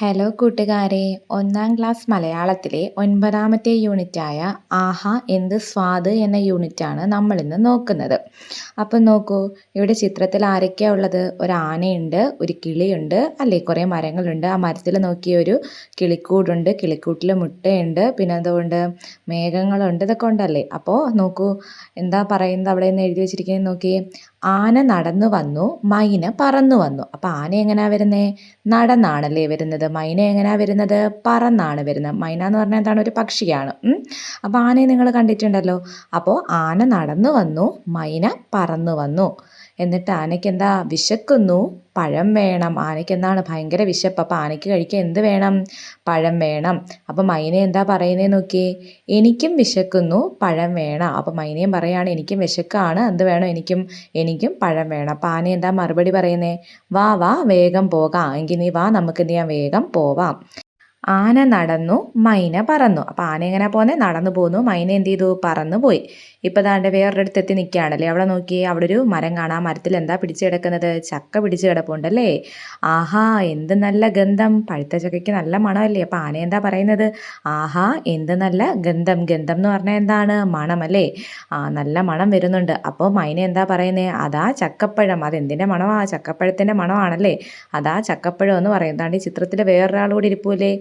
Hello കൂട്ടുകാരെ. ഒന്നാം class മലയാളത്തിലെ ഒൻപതാമത്തെ യൂണിറ്റായ ആഹ എന്ത് സ്വാദ് എന്ന യൂണിറ്റാണ് നമ്മളിന്ന് നോക്കുന്നത്. അപ്പം നോക്കൂ ഇവിടെ ചിത്രത്തിൽ ആരൊക്കെയാണ് ഉള്ളത്? ഒരു ആനയുണ്ട് ഒരു കിളിയുണ്ട് അല്ലേ? കുറേ മരങ്ങളുണ്ട്. ആ മരത്തിൽ നോക്കിയ ഒരു കിളിക്കൂടുണ്ട് കിളിക്കൂട്ടിൽ മുട്ടയുണ്ട് പിന്നെ അതുകൊണ്ട് മേഘങ്ങളുണ്ട് ഇതൊക്കെ ഉണ്ടല്ലേ? അപ്പോൾ നോക്കൂ എന്താ പറയുന്നത് അവിടെ നിന്ന് എഴുതി വെച്ചിരിക്കുന്നത് നോക്കി ആന നടന്നു വന്നു മൈന പറന്നു വന്നു. അപ്പോൾ ആന എങ്ങനെയാണ് വരുന്നത് നടന്നാണല്ലേ വരുന്നത്. മൈന എങ്ങനെയാണ് വരുന്നത്? പറന്നാണ് വരുന്നത്. മൈന എന്ന് പറഞ്ഞാൽ എന്താണ്? ഒരു പക്ഷിയാണ്. അപ്പോൾ ആനയെ നിങ്ങൾ കണ്ടിട്ടുണ്ടല്ലോ. അപ്പോൾ ആന നടന്നു വന്നു മൈന പറന്നു വന്നു. എന്നിട്ട് ആനയ്ക്ക് എന്താ വിശക്കുന്നു. പഴം വേണം. ആനയ്ക്ക് എന്താണ് ഭയങ്കര വിശപ്പ്. അപ്പോൾ ആനയ്ക്ക് കഴിക്കാൻ എന്ത് വേണം? പഴം വേണം. അപ്പോൾ മൈന എന്താ പറയുന്നത് നോക്കി എനിക്കും വിശക്കുന്നു. പഴം വേണം. അപ്പോൾ മൈനയും പറയാണ് എനിക്കും വിശക്കാണ്. എന്ത് വേണം? എനിക്കും എനിക്കും പഴം വേണം. അപ്പോൾ ആന എന്താ മറുപടി പറയുന്നത് വാ വാ വേഗം പോകാം. എങ്കിൽ നീ വാ നമുക്ക് നീ വേഗം പോവാം. ആന നടന്നു. മൈന പറന്നു. അപ്പോൾ ആന എങ്ങനെ പോകുന്നത് നടന്നു പോന്നു. മൈന എന്ത് ചെയ്തു? പറന്നു പോയി. ഇപ്പോൾ ദാണ്ട് വേറൊരിടത്ത് എത്തി നിൽക്കുകയാണല്ലേ അവിടെ നോക്കി അവിടെ ഒരു മരം കാണാം. മരത്തിൽ എന്താ പിടിച്ച് കിടക്കുന്നത്? ചക്ക പിടിച്ച് കിടപ്പുണ്ടല്ലേ. ആഹാ എന്ത് നല്ല ഗന്ധം. പഴുത്ത ചക്കയ്ക്ക് നല്ല മണമല്ലേ. അപ്പോൾ ആന എന്താ പറയുന്നത്? ആഹാ എന്ത് നല്ല ഗന്ധം. ഗന്ധം എന്ന് പറഞ്ഞാൽ എന്താണ്? മണമല്ലേ. ആ നല്ല മണം വരുന്നുണ്ട്. അപ്പോൾ മൈന എന്താ പറയുന്നത് അതാ ചക്കപ്പഴം. അതെന്തിന്റെ മണമാണ് ചക്കപ്പഴത്തിന്റെ മണമാണല്ലേ. അതാ ചക്കപ്പഴം എന്ന് പറയുന്നതാണ് ഈ ചിത്രത്തിൽ വേറൊരാൾ കൂടി ഇരിപ്പൂലേ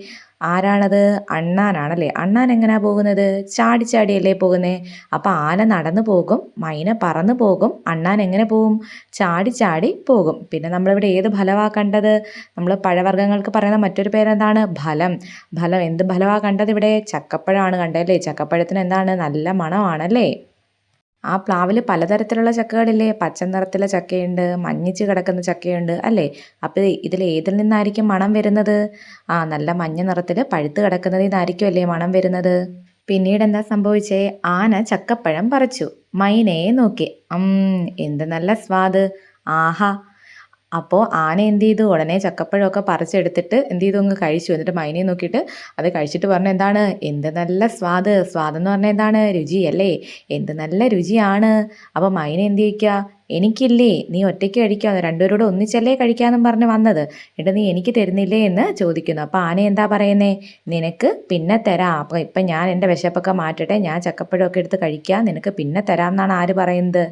ആരാണത്? അണ്ണാനാണല്ലേ. അണ്ണാൻ എങ്ങനെയാ പോകുന്നത്? ചാടി ചാടിയല്ലേ പോകുന്നത് അപ്പോൾ ആന നടന്നു പോകും മൈന പറന്നു പോകും അണ്ണാൻ എങ്ങനെ പോകും ചാടി ചാടി പോകും. പിന്നെ നമ്മളിവിടെ ഏത് ഫലമാണ് കണ്ടത്? നമ്മൾ പഴവർഗങ്ങൾക്ക് പറയുന്ന മറ്റൊരു പേരെന്താണ്? ഫലം. ഫലം എന്ത് ഫലമാണ് കണ്ടത് ഇവിടെ? ചക്കപ്പഴമാണ് കണ്ടല്ലേ ചക്കപ്പഴത്തിന് എന്താണ്? നല്ല മണമാണല്ലേ? ആ പ്ലാവിൽ പലതരത്തിലുള്ള ചക്കകളില്ലേ. പച്ച നിറത്തിലെ ചക്കയുണ്ട് മഞ്ഞിച്ച് കിടക്കുന്ന ചക്കയുണ്ട് അല്ലേ? അപ്പോൾ ഇതിൽ ഏതിൽ നിന്നായിരിക്കും മണം വരുന്നത്? ആ നല്ല മഞ്ഞ നിറത്തിൽ പഴുത്ത് കിടക്കുന്നതിൽ നിന്നായിരിക്കും അല്ലേ മണം വരുന്നത്? പിന്നീട് എന്താ സംഭവിച്ചേ? ആന ചക്കപ്പഴം പറിച്ചു. മൈനയെ നോക്കി. എന്ത് നല്ല സ്വാദ്. ആഹാ അപ്പോൾ ആന എന്ത് ചെയ്തു? ഉടനെ ചക്കപ്പഴമൊക്കെ പറിച്ചെടുത്തിട്ട് എന്ത് ചെയ്തു? അങ്ങ് കഴിച്ചു. എന്നിട്ട് മൈനയെ നോക്കിയിട്ട് അത് കഴിച്ചിട്ട് പറഞ്ഞു എന്താണ്? എന്ത് നല്ല സ്വാദ്? എന്ന് പറഞ്ഞാൽ എന്താണ്? രുചി അല്ലേ എന്ത് നല്ല രുചിയാണ്. അപ്പോൾ മൈന എന്ത് ചെയ്യിക്കുക എനിക്കില്ലേ നീ ഒറ്റയ്ക്ക് കഴിക്കാമെന്ന് രണ്ടുപേരോട് ഒന്നിച്ചല്ലേ കഴിക്കാമെന്നും പറഞ്ഞ് വന്നത്. എന്നിട്ട് നീ എനിക്ക് തരുന്നില്ലേ എന്ന് ചോദിക്കുന്നു. അപ്പോൾ ആന എന്താ പറയുന്നേ? നിനക്ക് പിന്നെ തരാം. അപ്പോൾ ഇപ്പം ഞാൻ എന്റെ വിശപ്പൊക്കെ മാറ്റട്ടെ. ഞാൻ ചക്കപ്പഴമൊക്കെ എടുത്ത് കഴിക്കാം. നിനക്ക് പിന്നെ തരാം എന്നാണ് ആര് പറയുന്നത്?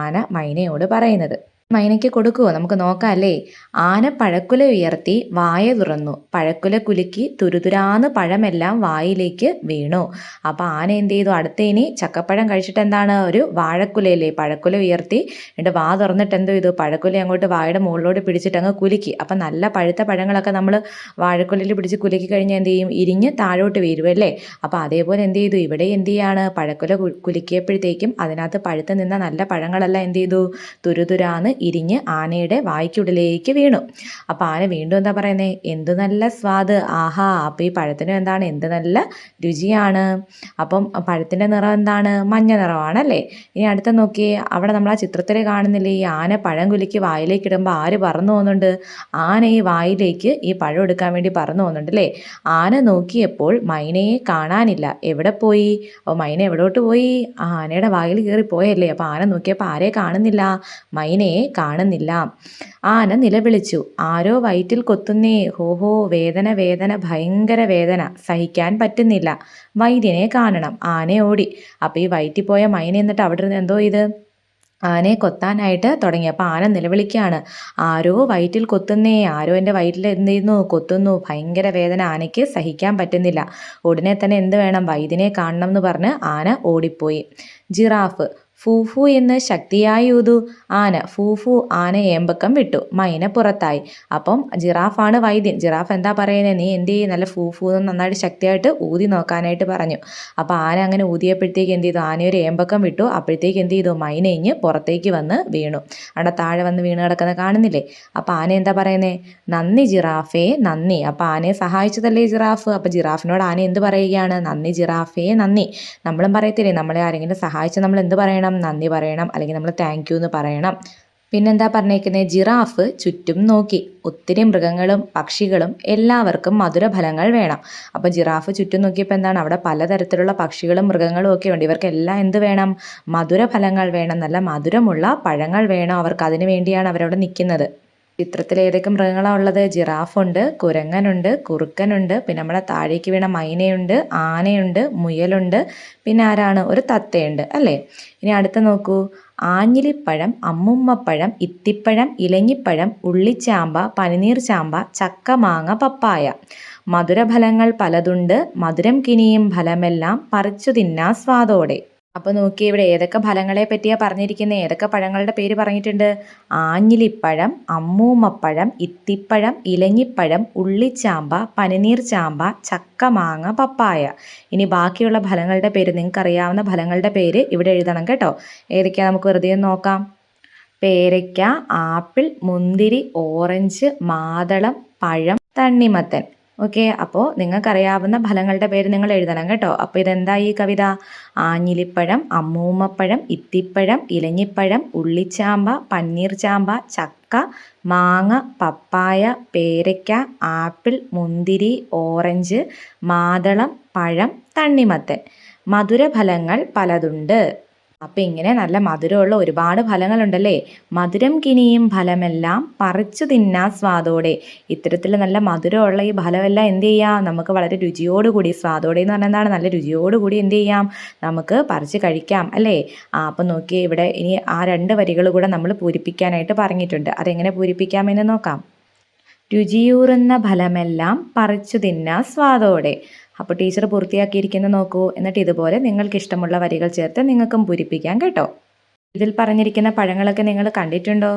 ആന മൈനയോട് പറയുന്നത്. മൈനയ്ക്ക് കൊടുക്കുമോ നമുക്ക് നോക്കാം അല്ലേ ആന പഴക്കുല ഉയർത്തി വായ തുറന്നു. പഴക്കുല കുലുക്കി തുരുതുരാന്ന് പഴമെല്ലാം വായിലേക്ക് വീണു. അപ്പോൾ ആന എന്ത് ചെയ്തു അടുത്തേനി ചക്കപ്പഴം കഴിച്ചിട്ട് എന്താണ് ഒരു വാഴക്കുലയല്ലേ പഴക്കുല ഉയർത്തി എന്നിട്ട് വാ തുറന്നിട്ട് എന്തോ ചെയ്തു? പഴക്കുല അങ്ങോട്ട് വായുടെ മുകളിലോട്ട് പിടിച്ചിട്ട് അങ്ങ് കുലുക്കി. അപ്പം നല്ല പഴുത്ത പഴങ്ങളൊക്കെ നമ്മൾ വാഴക്കുലയിൽ പിടിച്ച് കുലുക്കി കഴിഞ്ഞാൽ എന്ത് ചെയ്യും? ഇരിഞ്ഞ് താഴോട്ട് വീരുമല്ലേ അപ്പോൾ അതേപോലെ എന്ത് ചെയ്തു? ഇവിടെ എന്ത് ചെയ്യാണ്? പഴക്കുല കുലുക്കിയപ്പോഴത്തേക്കും അതിനകത്ത് പഴുത്ത് നിന്ന നല്ല പഴങ്ങളെല്ലാം എന്ത് ചെയ്തു? തുരുതുരാന്ന് ഇരിഞ്ഞ് ആനയുടെ വായ്ക്കുള്ളിലേക്ക് വീണു. അപ്പോൾ ആന വീണ്ടും എന്താ പറയുന്നത് എന്ത് നല്ല സ്വാദ്? ആഹാ അപ്പോൾ ഈ പഴത്തിനും എന്താണ്? എന്ത് നല്ല രുചിയാണ്. അപ്പം പഴത്തിന്റെ നിറം എന്താണ്? മഞ്ഞ നിറമാണല്ലേ? ഇനി അടുത്ത നോക്കി അവിടെ നമ്മൾ ആ ചിത്രത്തിൽ കാണുന്നില്ലേ ഈ ആന പഴം കുലുക്കി വായിലേക്ക് ഇടുമ്പോൾ ആര് പറന്നു പോകുന്നുണ്ട്? ആന ഈ വായിലേക്ക് ഈ പഴം എടുക്കാൻ വേണ്ടി പറന്നു പോകുന്നുണ്ട് അല്ലേ? ആന നോക്കിയപ്പോൾ മൈനയെ കാണാനില്ല. എവിടെ പോയി? അപ്പോൾ മൈന എവിടോട്ട് പോയി? ആനയുടെ വായിൽ കയറി പോയല്ലേ? അപ്പോൾ ആന നോക്കിയപ്പോൾ ആരെ കാണുന്നില്ല. മൈനയെ കാണുന്നില്ല. ആന നിലവിളിച്ചു. ആരോ വയറ്റിൽ കൊത്തുന്നേ. ഹോഹോ വേദന വേദന ഭയങ്കര വേദന. സഹിക്കാൻ പറ്റുന്നില്ല. വൈദ്യനെ കാണണം. ആന ഓടി. അപ്പോൾ ഈ വയറ്റിൽ പോയ മൈന എന്നിട്ട് അവിടെ നിന്ന് എന്തോ ഇത് ആനയെ കൊത്താനായിട്ട് തുടങ്ങി. അപ്പോൾ ആന നിലവിളിക്കുകയാണ്. ആരോ വയറ്റിൽ കൊത്തുന്നേ. ആരോ എന്റെ വയറ്റിൽ എന്ത് ചെയ്യുന്നു? കൊത്തുന്നു. ഭയങ്കര വേദന. ആനയ്ക്ക് സഹിക്കാൻ പറ്റുന്നില്ല. ഉടനെ തന്നെ എന്ത് വേണം? വൈദ്യനെ കാണണം എന്ന് പറഞ്ഞ് ആന ഓടിപ്പോയി. ജിറാഫ്. ഫൂഫു എന്ന് ശക്തിയായി ഊതു. ആന ഫൂഫു ആന ഏമ്പക്കം വിട്ടു. മൈന പുറത്തായി. അപ്പം ജിറാഫാണ് വൈദ്യൻ. ജിറാഫ് എന്താ പറയുന്നത് നീ എന്ത് ചെയ്യും? നല്ല ഫൂഫു എന്ന് നന്നായിട്ട് ശക്തിയായിട്ട് ഊതി നോക്കാനായിട്ട് പറഞ്ഞു. അപ്പോൾ ആന അങ്ങനെ ഊതിയപ്പോഴത്തേക്ക് എന്ത് ചെയ്തു? ആന ഒരു ഏമ്പക്കം വിട്ടു. അപ്പോഴത്തേക്ക് എന്ത് ചെയ്തു? മൈന ഇഞ്ഞ് പുറത്തേക്ക് വന്ന് വീണു. അവിടെ താഴെ വന്ന് വീണ് കിടക്കുന്ന കാണുന്നില്ലേ? അപ്പോൾ ആന എന്താ പറയുന്നത് നന്ദി ജിറാഫേ നന്ദി. അപ്പോൾ ആനയെ സഹായിച്ചതല്ലേ ജിറാഫ്? അപ്പോൾ ജിറാഫിനോട് ആന എന്ത് പറയുകയാണ്? നന്ദി ജിറാഫേ നന്ദി. നമ്മളും പറയത്തില്ലേ? നമ്മളെ ആരെങ്കിലും സഹായിച്ച നമ്മൾ എന്ത് പറയണം? പറയണം നന്ദി പറയണം അല്ലെങ്കിൽ നമ്മൾ താങ്ക് യു എന്ന് പറയണം. പിന്നെന്താ പറഞ്ഞേക്കുന്നത് ജിറാഫ് ചുറ്റും നോക്കി. ഒത്തിരി മൃഗങ്ങളും പക്ഷികളും എല്ലാവർക്കും മധുരഫലങ്ങൾ വേണം. അപ്പോൾ ജിറാഫ് ചുറ്റും നോക്കിയപ്പോൾ എന്താണ്? അവിടെ പലതരത്തിലുള്ള പക്ഷികളും മൃഗങ്ങളും ഒക്കെ ഉണ്ട്. ഇവർക്കെല്ലാം എന്ത് വേണം? മധുരഫലങ്ങൾ വേണം. നല്ല മധുരമുള്ള പഴങ്ങൾ വേണം. അവർക്ക് അതിനു വേണ്ടിയാണ് അവരവിടെ നിൽക്കുന്നത്. ചിത്രത്തിൽ ഏതൊക്കെ മൃഗങ്ങളാണ് ഉള്ളത്? ജിറാഫുണ്ട് കുരങ്ങനുണ്ട് കുറുക്കനുണ്ട് പിന്നെ നമ്മുടെ താഴേക്ക് വീണ മൈനയുണ്ട് ആനയുണ്ട് മുയലുണ്ട് പിന്നെ ആരാണ്? ഒരു തത്തയുണ്ട് അല്ലേ? ഇനി അടുത്ത നോക്കൂ. ആഞ്ഞിലിപ്പഴം അമ്മുമ്മപ്പഴം ഇത്തിപ്പഴം ഇലഞ്ഞിപ്പഴം ഉള്ളിച്ചാമ്പ പനിനീർ ചാമ്പ ചക്ക മാങ്ങ പപ്പായ. മധുരഫലങ്ങൾ പലതുണ്ട്. മധുരം കിനിയും ഫലമെല്ലാം പറിച്ചു തിന്നാ സ്വാദോടെ. അപ്പോൾ നോക്കി ഇവിടെ ഏതൊക്കെ ഫലങ്ങളെ പറ്റിയാ പറഞ്ഞിരിക്കുന്നത് ഏതൊക്കെ പഴങ്ങളുടെ പേര് പറഞ്ഞിട്ടുണ്ട്? ആഞ്ഞിലിപ്പഴം അമ്മൂമ്മപ്പഴം ഇത്തിപ്പഴം ഇലഞ്ഞിപ്പഴം ഉള്ളിച്ചാമ്പ പനിനീർ ചാമ്പ ചക്ക മാങ്ങ പപ്പായ. ഇനി ബാക്കിയുള്ള ഫലങ്ങളുടെ പേര് നിങ്ങൾക്ക് അറിയാവുന്ന ഫലങ്ങളുടെ പേര് ഇവിടെ എഴുതണം കേട്ടോ. ഏതൊക്കെയാ നമുക്ക് വെറുതെ നോക്കാം. പേരയ്ക്ക ആപ്പിൾ മുന്തിരി ഓറഞ്ച് മാതളം പഴം തണ്ണിമത്തൻ. ഓക്കെ അപ്പോൾ നിങ്ങൾക്കറിയാവുന്ന ഫലങ്ങളുടെ പേര് നിങ്ങൾ എഴുതണം കേട്ടോ. അപ്പോൾ ഇതെന്താ ഈ കവിത? ആഞ്ഞിലിപ്പഴം അമ്മൂമ്മപ്പഴം ഇത്തിപ്പഴം ഇലഞ്ഞിപ്പഴം ഉള്ളിച്ചാമ്പ പന്നീർചാമ്പ ചക്ക മാങ്ങ പപ്പായ പേരയ്ക്ക ആപ്പിൾ മുന്തിരി ഓറഞ്ച് മാതളം പഴം തണ്ണിമത്തൻ. മധുരഫലങ്ങൾ പലതുണ്ട്. അപ്പം ഇങ്ങനെ നല്ല മധുരമുള്ള ഒരുപാട് ഫലങ്ങളുണ്ടല്ലേ? മധുരം കിനിയും ഫലമെല്ലാം പറിച്ചു തിന്നാ സ്വാദോടെ. ഇത്തരത്തിൽ നല്ല മധുരമുള്ള ഈ ഫലമെല്ലാം എന്ത് ചെയ്യാം? നമുക്ക് വളരെ രുചിയോടുകൂടി സ്വാദോടെ എന്ന് പറഞ്ഞാൽ എന്താണ്? നല്ല രുചിയോടുകൂടി എന്ത് ചെയ്യാം? നമുക്ക് പറിച്ച് കഴിക്കാം അല്ലേ? ആ അപ്പം നോക്കിയേ ഇവിടെ ഇനി ആ രണ്ട് വരികൾ കൂടെ നമ്മൾ പൂരിപ്പിക്കാനായിട്ട് പറഞ്ഞിട്ടുണ്ട്. അതെങ്ങനെ പൂരിപ്പിക്കാമെന്ന് നോക്കാം. രുചിയൂറുന്ന ഫലമെല്ലാം പറിച്ചു തിന്നാ സ്വാദോടെ. അപ്പോൾ ടീച്ചർ പൂർത്തിയാക്കിയിരിക്കുന്ന നോക്കൂ. എന്നിട്ട് ഇതുപോലെ നിങ്ങൾക്ക് ഇഷ്ടമുള്ള വരികൾ ചേർത്ത് നിങ്ങൾക്കും പൂരിപ്പിക്കാം കേട്ടോ. ഇതിൽ പറഞ്ഞിരിക്കുന്ന പഴങ്ങളൊക്കെ നിങ്ങൾ കണ്ടിട്ടുണ്ടോ?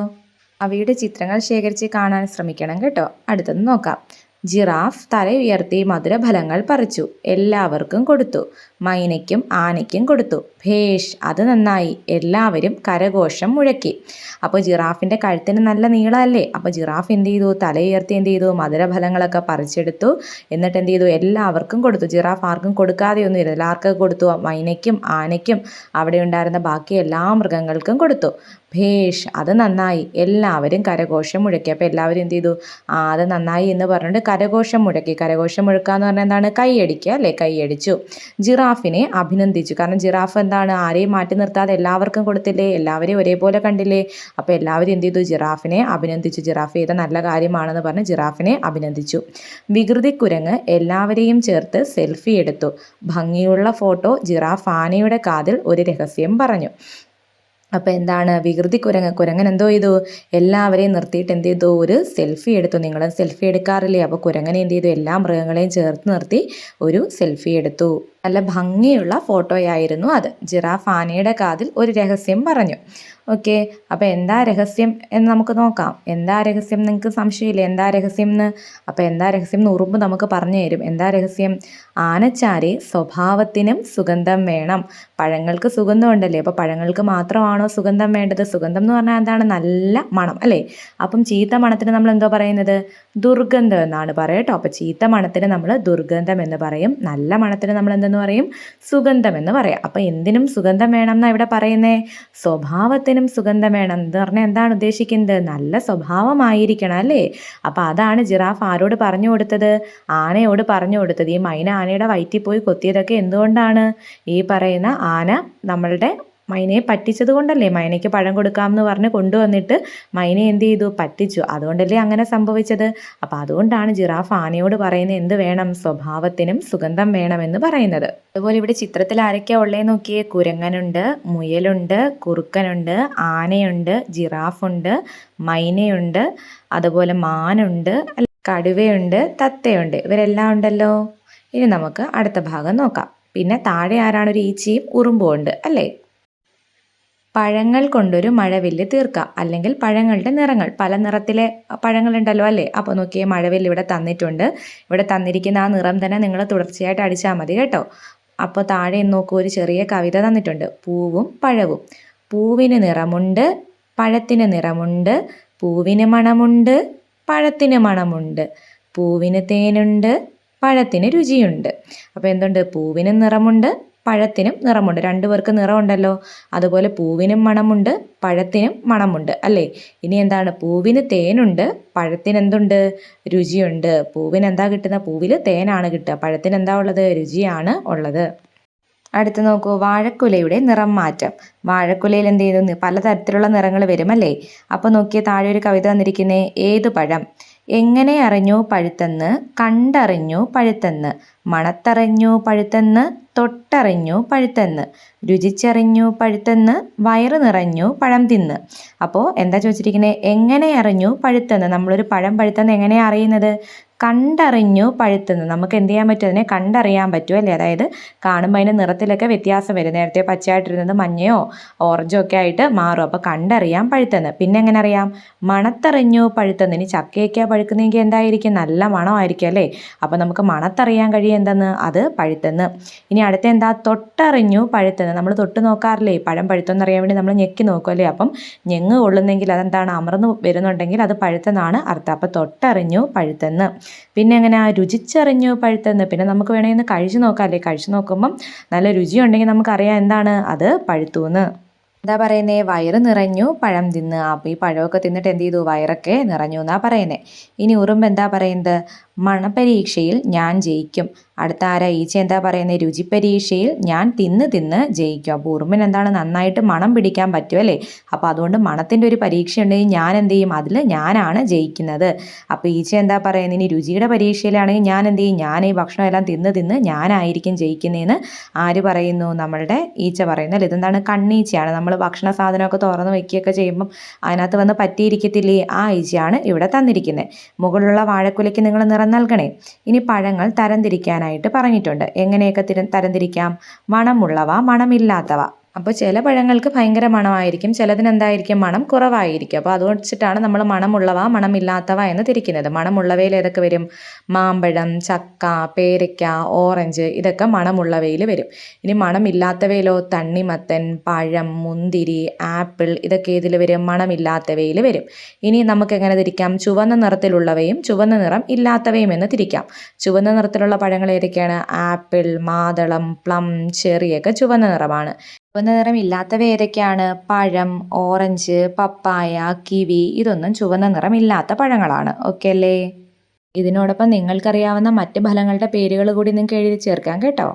അവയുടെ ചിത്രങ്ങൾ ശേഖരിച്ച് കാണാൻ ശ്രമിക്കണം കേട്ടോ. അടുത്തത് നോക്കാം. ജിറാഫ് തല ഉയർത്തി മധുരഫലങ്ങൾ പറിച്ചു. എല്ലാവർക്കും കൊടുത്തു. മൈനയ്ക്കും ആനയ്ക്കും കൊടുത്തു. ഭേഷ് അത് നന്നായി. എല്ലാവരും കരഘോഷം മുഴക്കി. അപ്പോൾ ജിറാഫിന്റെ കഴുത്തിന് നല്ല നീളമല്ലേ അപ്പോൾ ജിറാഫ് എന്ത് ചെയ്തു? തല ഉയർത്തി എന്ത് ചെയ്തു? മധുരഫലങ്ങളൊക്കെ പറിച്ചെടുത്തു. എന്നിട്ട് എന്ത് ചെയ്തു? എല്ലാവർക്കും കൊടുത്തു. ജിറാഫ് ആർക്കും കൊടുക്കാതെയൊന്നും ഇല്ല. ആർക്കൊക്കെ കൊടുത്തു. മൈനയ്ക്കും ആനയ്ക്കും അവിടെ ഉണ്ടായിരുന്ന ബാക്കി എല്ലാ മൃഗങ്ങൾക്കും കൊടുത്തു. ഭേഷ് അത് നന്നായി. എല്ലാവരും കരഘോഷം മുഴക്കി. അപ്പോൾ എല്ലാവരും എന്ത് ചെയ്തു? ആ അത് നന്നായി എന്ന് പറഞ്ഞിട്ട് കരഘോഷം മുഴക്കി. കരഘോഷം മുഴക്കുക എന്ന് പറഞ്ഞാൽ എന്താണ്? കൈയടിക്കുക അല്ലേ? കൈയടിച്ചു. ജിറാഫിനെ അഭിനന്ദിച്ചു. കാരണം ജിറാഫ് എന്താണ്? ആരെയും മാറ്റി നിർത്താതെ എല്ലാവർക്കും കൊടുത്തില്ലേ? എല്ലാവരെയും ഒരേപോലെ കണ്ടില്ലേ? അപ്പോൾ എല്ലാവരും എന്ത് ചെയ്തു? ജിറാഫിനെ അഭിനന്ദിച്ചു. ജിറാഫ് ചെയ്ത നല്ല കാര്യമാണെന്ന് പറഞ്ഞ് ജിറാഫിനെ അഭിനന്ദിച്ചു. വികൃതി കുരങ്ങ് എല്ലാവരെയും ചേർത്ത് സെൽഫി എടുത്തു. ഭംഗിയുള്ള ഫോട്ടോ ജിറാഫ് ആനയുടെ കാതിൽ ഒരു രഹസ്യം പറഞ്ഞു. അപ്പോൾ എന്താണ്? വികൃതി കുരങ്ങ് കുരങ്ങൻ എന്തോ ചെയ്തു? എല്ലാവരെയും നിർത്തിയിട്ട് എന്ത് ചെയ്തു? ഒരു സെൽഫി എടുത്തു. നിങ്ങൾ സെൽഫി എടുക്കാറില്ലേ? അപ്പോൾ കുരങ്ങനെ എന്ത് ചെയ്തു? എല്ലാ മൃഗങ്ങളെയും ചേർത്ത് നിർത്തി ഒരു സെൽഫി എടുത്തു. നല്ല ഭംഗിയുള്ള ഫോട്ടോയായിരുന്നു അത്. ജിറാഫ് ആനയുടെ കാതിൽ ഒരു രഹസ്യം പറഞ്ഞു. ഓക്കെ. അപ്പോൾ എന്താ രഹസ്യം എന്ന് നമുക്ക് നോക്കാം. എന്താ രഹസ്യം നിങ്ങൾക്ക് സംശയമില്ല? എന്താ രഹസ്യം എന്ന്? അപ്പോൾ എന്താ രഹസ്യം എന്ന് ഉറുമ്പ് നമുക്ക് പറഞ്ഞു തരും. എന്താ രഹസ്യം? ആനച്ചാരി സ്വഭാവത്തിനും സുഗന്ധം വേണം. പഴങ്ങൾക്ക് സുഗന്ധമുണ്ടല്ലേ? അപ്പോൾ പഴങ്ങൾക്ക് മാത്രമാണോ സുഗന്ധം വേണ്ടത്? സുഗന്ധം എന്ന് പറഞ്ഞാൽ എന്താണ്? നല്ല മണം അല്ലേ? അപ്പം ചീത്ത മണത്തിന് നമ്മൾ എന്തോ പറയുന്നത്? ദുർഗന്ധം എന്നാണ് പറയട്ടോ അപ്പോൾ ചീത്ത മണത്തിന് നമ്മൾ ദുർഗന്ധം എന്ന് പറയും. നല്ല മണത്തിന് നമ്മൾ എന്തെന്ന് പറയും? സുഗന്ധം എന്ന് പറയാം. അപ്പോൾ എന്തിനും സുഗന്ധം വേണം എന്നാണ് ഇവിടെ പറയുന്നത് സ്വഭാവത്തിന് എല്ലാത്തിനും സുഗന്ധം വേണം എന്ന് പറഞ്ഞാൽ എന്താണ് ഉദ്ദേശിക്കുന്നത്? നല്ല സ്വഭാവമായിരിക്കണം അല്ലേ? അപ്പോൾ അതാണ് ജിറാഫ് ആരോട് പറഞ്ഞു കൊടുത്തത്? ആനയോട് പറഞ്ഞു കൊടുത്തത്. ഈ മൈന ആനയുടെ വയറ്റിൽ പോയി കൊത്തിയതൊക്കെ എന്തുകൊണ്ടാണ്? ഈ പറയുന്ന ആന നമ്മളുടെ മൈനയെ പറ്റിച്ചത് കൊണ്ടല്ലേ മൈനയ്ക്ക് പഴം കൊടുക്കാമെന്ന് പറഞ്ഞ് കൊണ്ടുവന്നിട്ട് മൈന എന്ത് ചെയ്തു? പറ്റിച്ചു. അതുകൊണ്ടല്ലേ അങ്ങനെ സംഭവിച്ചത്? അപ്പോൾ അതുകൊണ്ടാണ് ജിറാഫ് ആനയോട് പറയുന്നത് എന്ത് വേണം? സ്വഭാവത്തിനും സുഗന്ധം വേണമെന്ന് പറയുന്നത്. അതുപോലെ ഇവിടെ ചിത്രത്തിൽ ആരൊക്കെയാ ഉള്ളേ നോക്കിയേ. കുരങ്ങനുണ്ട് മുയലുണ്ട് കുറുക്കനുണ്ട് ആനയുണ്ട് ജിറാഫുണ്ട് മൈനയുണ്ട് അതുപോലെ മാനുണ്ട് കടുവയുണ്ട് തത്തയുണ്ട്. ഇവരെല്ലാം ഉണ്ടല്ലോ. ഇനി നമുക്ക് അടുത്ത ഭാഗം നോക്കാം. പിന്നെ താഴെ ആരാണ് ഒരു ഈച്ചയും ഉറുമ്പും ഉണ്ട് അല്ലേ? പഴങ്ങൾ കൊണ്ടൊരു മഴവില്ല് തീർക്കാം. അല്ലെങ്കിൽ പഴങ്ങളുടെ നിറങ്ങൾ. പല നിറത്തിലെ പഴങ്ങളുണ്ടല്ലോ അല്ലേ? അപ്പോൾ നോക്കിയേ മഴവില്ല് ഇവിടെ തന്നിട്ടുണ്ട്. ഇവിടെ തന്നിരിക്കുന്ന ആ നിറം തന്നെ നിങ്ങൾ തുടർച്ചയായിട്ട് അടിച്ചാൽ മതി കേട്ടോ. അപ്പോൾ താഴെ നോക്കൂ ഒരു ചെറിയ കവിത തന്നിട്ടുണ്ട്. പൂവും പഴവും. പൂവിന് നിറമുണ്ട് പഴത്തിന് നിറമുണ്ട്. പൂവിന് മണമുണ്ട് പഴത്തിന് മണമുണ്ട്. പൂവിന് തേനുണ്ട് പഴത്തിന് രുചിയുണ്ട്. അപ്പോൾ എന്തുണ്ട്? പൂവിന് നിറമുണ്ട് പഴത്തിനും നിറമുണ്ട്. രണ്ടു പേർക്ക് നിറമുണ്ടല്ലോ. അതുപോലെ പൂവിനും മണമുണ്ട് പഴത്തിനും മണമുണ്ട് അല്ലേ? ഇനി എന്താണ്? പൂവിന് തേനുണ്ട് പഴത്തിന് എന്തുണ്ട്? രുചിയുണ്ട്. പൂവിന് എന്താ കിട്ടുന്ന പൂവിൽ തേനാണ് കിട്ടുക. പഴത്തിന് എന്താ ഉള്ളത്? രുചിയാണ് ഉള്ളത്. അടുത്ത് നോക്കൂ. വാഴക്കുലയുടെ നിറം മാറ്റം. വാഴക്കുലയിൽ എന്ത് ചെയ്തു പലതരത്തിലുള്ള നിറങ്ങൾ വരും അല്ലേ? അപ്പോൾ നോക്കിയ താഴെ ഒരു കവിത തന്നിരിക്കുന്നേ ഏത് പഴം? എങ്ങനെ അറിഞ്ഞു പഴുത്തെന്ന് കണ്ടറിഞ്ഞു പഴുത്തെന്ന് മണത്തറിഞ്ഞു പഴുത്തെന്ന് തൊട്ടറിഞ്ഞു പഴുത്തെന്ന് രുചിച്ചറിഞ്ഞു പഴുത്തെന്ന് വയറ് നിറഞ്ഞു പഴം തിന്ന്. അപ്പോൾ എന്താ ചോദിച്ചിരിക്കുന്നത് എങ്ങനെ അറിഞ്ഞു പഴുത്തെന്ന്. നമ്മളൊരു പഴം പഴുത്തെന്ന് എങ്ങനെയാണ് അറിയുന്നത്? കണ്ടറിഞ്ഞു പഴുത്തുന്നു. നമുക്ക് എന്ത് ചെയ്യാൻ പറ്റും അതിനെ കണ്ടറിയാൻ പറ്റും അല്ലേ? അതായത് കാണുമ്പോൾ അതിന്റെ നിറത്തിലൊക്കെ വ്യത്യാസം വരും. നേരത്തെ പച്ചയായിട്ടിരുന്നത് മഞ്ഞയോ ഓറഞ്ചോ ഒക്കെ ആയിട്ട് മാറും. അപ്പോൾ കണ്ടറിയാം പഴുത്തെന്ന്. പിന്നെ എങ്ങനെ അറിയാം? മണത്തറിഞ്ഞു പഴുത്തെന്ന്. ഇനി ചക്കയൊക്കെ പഴുക്കുന്നെങ്കിൽ എന്തായിരിക്കും? നല്ല മണമായിരിക്കും അല്ലേ? അപ്പോൾ നമുക്ക് മണത്തറിയാൻ കഴിയും എന്തെന്ന്? അത് പഴുത്തെന്ന്. ഇനി അടുത്ത എന്താ? തൊട്ടറിഞ്ഞു പഴുത്തെന്ന്. നമ്മൾ തൊട്ട് നോക്കാറില്ലേ? പഴം പഴുത്തെന്ന് അറിയാൻ വേണ്ടി നമ്മൾ ഞെക്കി നോക്കും അല്ലേ? അപ്പം ഞെങ്ങ് കൊള്ളുന്നെങ്കിൽ അതെന്താണ്? അമർന്ന് വരുന്നുണ്ടെങ്കിൽ അത് പഴുത്തെന്നാണ് അർത്ഥം. അപ്പോൾ തൊട്ടറിഞ്ഞു പഴുത്തെന്ന്. പിന്നെ അങ്ങനെ ആ രുചിച്ചറിഞ്ഞു പഴുത്തെന്ന് പിന്നെ നമുക്ക് വേണമെങ്കിൽ ഒന്ന് കഴിച്ചു നോക്കാം അല്ലേ? കഴിച്ചു നോക്കുമ്പം നല്ല രുചിയുണ്ടെങ്കിൽ നമുക്കറിയാം എന്താണ് അത് പഴുത്തു എന്ന് എന്താ പറയുന്നത് വയറ് നിറഞ്ഞു പഴം തിന്ന്. അപ്പോൾ ഈ പഴമൊക്കെ തിന്നിട്ട് എന്ത് ചെയ്തു? വയറൊക്കെ നിറഞ്ഞു എന്നാണ് പറയുന്നത് ഇനി ഉറുമ്പ് എന്താ പറയുന്നത്? മണപരീക്ഷയിൽ ഞാൻ ജയിക്കും. അടുത്ത ആരാ ഈച്ച എന്താ പറയുന്നത് രുചി പരീക്ഷയിൽ ഞാൻ തിന്ന് തിന്ന് ജയിക്കും. അപ്പോൾ ഉറുമ്പിന് എന്താണ്? നന്നായിട്ട് മണം പിടിക്കാൻ പറ്റും അല്ലേ? അപ്പോൾ അതുകൊണ്ട് മണത്തിന്റെ ഒരു പരീക്ഷ ഉണ്ടെങ്കിൽ ഞാൻ എന്ത് ചെയ്യും? അതിൽ ഞാനാണ് ജയിക്കുന്നത്. അപ്പോൾ ഈച്ച എന്താ പറയുന്നത് ഇനി രുചിയുടെ പരീക്ഷയിലാണെങ്കിൽ ഞാൻ എന്ത് ചെയ്യും? ഞാൻ ഈ ഭക്ഷണം എല്ലാം തിന്ന് തിന്ന് ഞാനായിരിക്കും ജയിക്കുന്നതെന്ന് ആര് പറയുന്നു? നമ്മളുടെ ഈച്ച പറയുന്നത് ഇതെന്താണ്? കണ്ണീച്ചയാണ്. നമ്മൾ ഭക്ഷണ സാധനമൊക്കെ തുറന്ന് വയ്ക്കുകയൊക്കെ ചെയ്യുമ്പം അതിനകത്ത് വന്ന് പറ്റിയിരിക്കത്തില്ലേ? ആ ഈച്ചയാണ് ഇവിടെ തന്നിരിക്കുന്നത്. മുകളിലുള്ള വാഴക്കുലയ്ക്ക് നിങ്ങൾ നിറം നൽകണേ. ഇനി പഴങ്ങൾ തരംതിരിക്കാനായിട്ട് പറഞ്ഞിട്ടുണ്ട്. എങ്ങനെയൊക്കെ തിര തരംതിരിക്കാം? മണമുള്ളവ മണമില്ലാത്തവ. അപ്പോൾ ചില പഴങ്ങൾക്ക് ഭയങ്കര മണമായിരിക്കും ചിലതിന് എന്തായിരിക്കും മണം കുറവായിരിക്കും. അപ്പോൾ അത് വെച്ചിട്ടാണ് നമ്മൾ മണമുള്ളവ മണമില്ലാത്തവ എന്ന് തിരിക്കുന്നത്. മണമുള്ളവയിൽ ഏതൊക്കെ വരും? മാമ്പഴം ചക്ക പേരയ്ക്ക ഓറഞ്ച് ഇതൊക്കെ മണമുള്ളവയിൽ വരും. ഇനി മണമില്ലാത്തവയിലോ? തണ്ണിമത്തൻ പഴം മുന്തിരി ആപ്പിൾ ഇതൊക്കെ ഇതിൽ വരും? മണമില്ലാത്തവയിൽ വരും. ഇനി നമുക്ക് എങ്ങനെ തിരിക്കാം? ചുവന്ന നിറത്തിലുള്ളവയും ചുവന്ന നിറം ഇല്ലാത്തവയും എന്ന് തിരിക്കാം. ചുവന്ന നിറത്തിലുള്ള പഴങ്ങൾ ഏതൊക്കെയാണ്? ആപ്പിൾ മാതളം പ്ലം ചെറിയൊക്കെ ചുവന്ന നിറമാണ്. ചുവന്ന നിറം ഇല്ലാത്തവ ഏതൊക്കെയാണ് പഴം ഓറഞ്ച് പപ്പായ കിവി ഇതൊന്നും ചുവന്ന നിറം ഇല്ലാത്ത പഴങ്ങളാണ്. ഓക്കെ അല്ലേ? ഇതിനോടൊപ്പം നിങ്ങൾക്കറിയാവുന്ന മറ്റ് ഫലങ്ങളുടെ പേരുകൾ കൂടി നിങ്ങൾക്ക് എഴുതി ചേർക്കാം കേട്ടോ.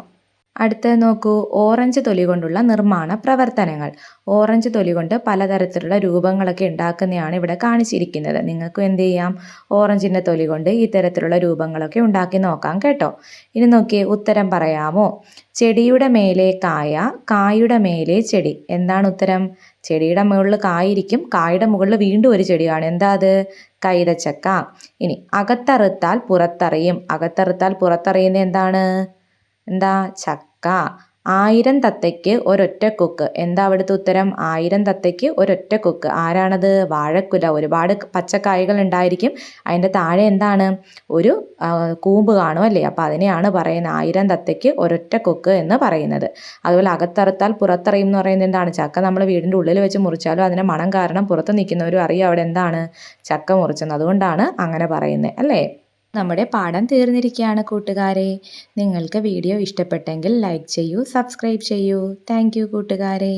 അടുത്തത് നോക്കൂ ഓറഞ്ച് തൊലി കൊണ്ടുള്ള നിർമ്മാണ പ്രവർത്തനങ്ങൾ. ഓറഞ്ച് തൊലി കൊണ്ട് പലതരത്തിലുള്ള രൂപങ്ങളൊക്കെ ഉണ്ടാക്കുന്നതാണ് ഇവിടെ കാണിച്ചിരിക്കുന്നത്. നിങ്ങൾക്ക് എന്ത് ചെയ്യാം? ഓറഞ്ചിന്റെ തൊലി കൊണ്ട് ഇത്തരത്തിലുള്ള രൂപങ്ങളൊക്കെ ഉണ്ടാക്കി നോക്കാം കേട്ടോ. ഇനി നോക്കിയേ ഉത്തരം പറയാമോ? ചെടിയുടെ മേലെ കായ കായുടെ മേലെ ചെടി. എന്താണ് ഉത്തരം? ചെടിയുടെ മുകളിൽ കായിരിക്കും കായുടെ മുകളിൽ വീണ്ടും ഒരു ചെടിയാണ്. എന്താ അത്? കൈതച്ചക്ക. ഇനി അകത്തറുത്താൽ പുറത്തറിയും. അകത്തറുത്താൽ പുറത്തറിയുന്ന എന്താണ്? എന്താ? ചക്ക. ആയിരം തത്തയ്ക്ക് ഒരൊറ്റ കുക്ക്. എന്താ അവിടുത്തെ ഉത്തരം? ആയിരം തത്തയ്ക്ക് ഒരൊറ്റ കുക്ക്. ആരാണത്? വാഴക്കുല. ഒരുപാട് പച്ചക്കായകൾ ഉണ്ടായിരിക്കും. അതിന്റെ താഴെ എന്താണ്? ഒരു കൂമ്പ് കാണും അല്ലേ? അപ്പോൾ അതിനെയാണ് പറയുന്നത് ആയിരം തത്തയ്ക്ക് ഒരൊറ്റ കുക്ക് എന്ന് പറയുന്നത്. അതുപോലെ അകത്തറുത്താൽ പുറത്തറിയും എന്ന് പറയുന്നത് എന്താണ്? ചക്ക നമ്മൾ വീടിന്റെ ഉള്ളിൽ വെച്ച് മുറിച്ചാലും അതിന്റെ മണം കാരണം പുറത്ത് നിൽക്കുന്നവരും അറിയാം അവിടെ എന്താണ്? ചക്ക മുറിച്ചെന്ന്. അതുകൊണ്ടാണ് അങ്ങനെ പറയുന്നത് അല്ലേ? നമ്മുടെ പാഠം തീർന്നിരിക്കുകയാണ് കൂട്ടുകാരെ. നിങ്ങൾക്ക് വീഡിയോ ഇഷ്ടപ്പെട്ടെങ്കിൽ ലൈക്ക് ചെയ്യൂ സബ്സ്ക്രൈബ് ചെയ്യൂ. താങ്ക് കൂട്ടുകാരെ.